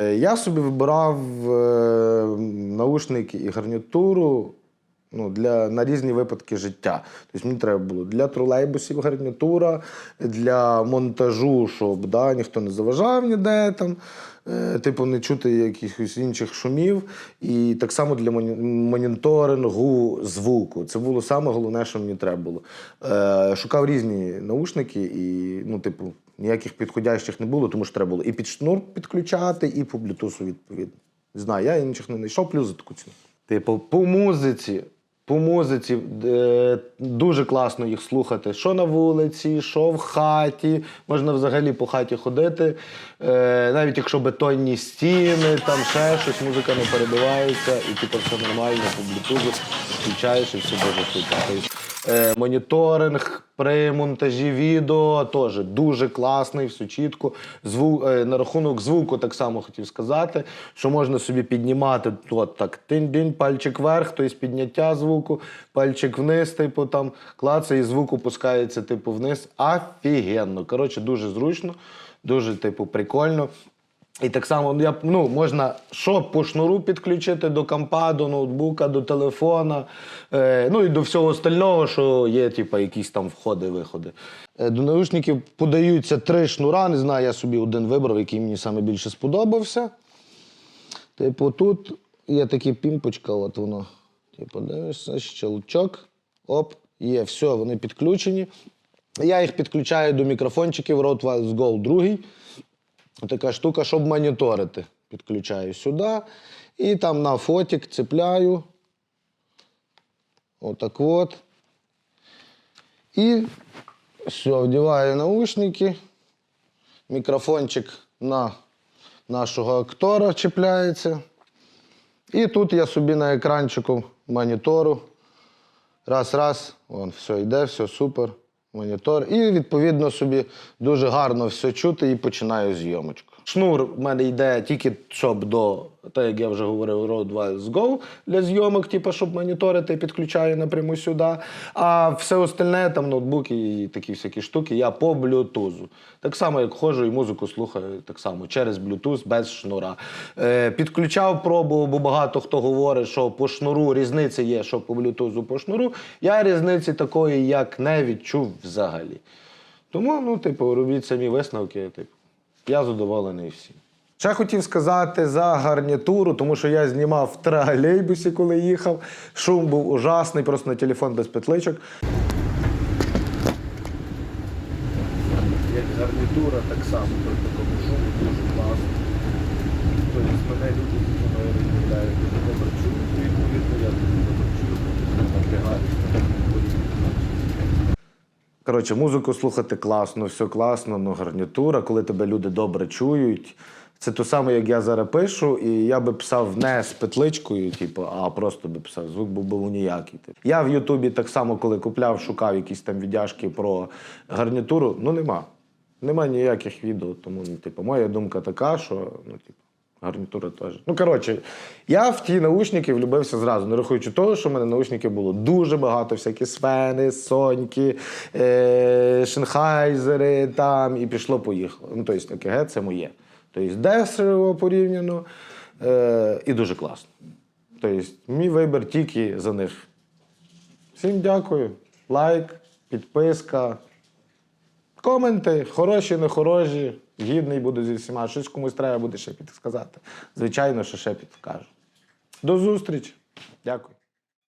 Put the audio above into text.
Е, Я собі вибирав е, наушники і гарнітуру ну, для, на різні випадки життя. Тобто мені треба було для тролейбусів гарнітура, для монтажу, щоб да, ніхто не заважав ніде там. е, Типу, не чути якихось інших шумів. І так само для моніторингу звуку. Це було саме головне, що мені треба було. Шукав різні наушники, і, ну, типу, ніяких підходящих не було, тому що треба було і під шнур підключати, і по блютусу відповідно. Не знаю, я інших не знайшов, плюс за таку ціну. Типу, по музиці. По музиці е, дуже класно їх слухати. Що на вулиці, що в хаті. Можна взагалі по хаті ходити. Е, навіть якщо бетонні стіни, там ще щось, музика не перебивається, і типу все нормально по блютузу включаєш і все дуже супер. Е, моніторинг при монтажі відео теж дуже класний, все чітко. Зву, е, на рахунок звуку так само хотів сказати, що можна собі піднімати от так тинь-динь, пальчик вверх, тобто підняття звуку, пальчик вниз, типу там клацає, і звук опускається типу вниз. Офігенно. Коротше, дуже зручно, дуже типу прикольно. І так само я, ну, можна що по шнуру підключити до компа, до ноутбука, до телефона, е, ну і до всього остального, що є, типу, якісь там входи-виходи. Е, до наушників подаються три шнура. Не знаю, я собі один вибрав, який мені саме більше сподобався. Типу, тут є така пімпочка, от воно. Типу, дивишся, щелчок, оп, є, все, вони підключені. Я їх підключаю до мікрофончиків Rode Go 2. Така штука, щоб моніторити. Підключаю сюди. І там на фотик цепляю. Отак от. І все, вдіваю наушники. Мікрофончик на нашого актора чіпляється. І тут я собі на екранчику монітору. Раз, раз, вон, все йде, все супер. Монітор. І відповідно собі дуже гарно все чути і починаю зйомочку. Шнур в мене йде тільки щоб до, так як я вже говорив, Rode Wireless Go для зйомок, типу, щоб моніторити, підключаю напряму сюди. А все остальне, там ноутбуки і такі всякі штуки, я по блютузу. Так само, як ходжу і музику слухаю, так само через Bluetooth, без шнура. Е, підключав пробу, бо багато хто говорить, що по шнуру різниця є, що по блютузу по шнуру. Я різниці такої, як не відчув взагалі. Тому, ну, типу, робіть самі висновки. Типу, я задоволений всім. Ще хотів сказати за гарнітуру, тому що я знімав в тролейбусі, коли їхав. Шум був ужасний, просто на телефон без петличок. Як гарнітура, так само при такому шуму дуже класно. Тобто мене люди зі мною розмовляють, дуже добре чують, і відповідно я дуже добре чую, напрягаюся. Коротше, музику слухати класно, все класно, ну гарнітура, коли тебе люди добре чують. Це то саме, як я зараз пишу, і я би писав не з петличкою, типу, а просто би писав. Звук був би ніякий. Типу. Я в Ютубі так само, коли купляв, шукав якісь там віддяжки про гарнітуру. Ну нема. Нема ніяких відео. Тому, ну, типу, моя думка така, що ну, типу, гарнітура теж. Ну, коротше, я в ті наушники влюбився зразу, не рахуючи того, що в мене наушників було дуже багато, всякі свени, соньки, е- шенхайзери там, і пішло-поїхало. Ну, тобто, ЕКГ це моє. Тобто, дешево порівняно е- і дуже класно. Тобто, мій вибір тільки за них. Всім дякую. Лайк, підписка. Коменти, хороші, не хороші, гідний буду зі всіма. Щось комусь треба буде ще підсказати. Звичайно, що ще підкажу. До зустрічі. Дякую.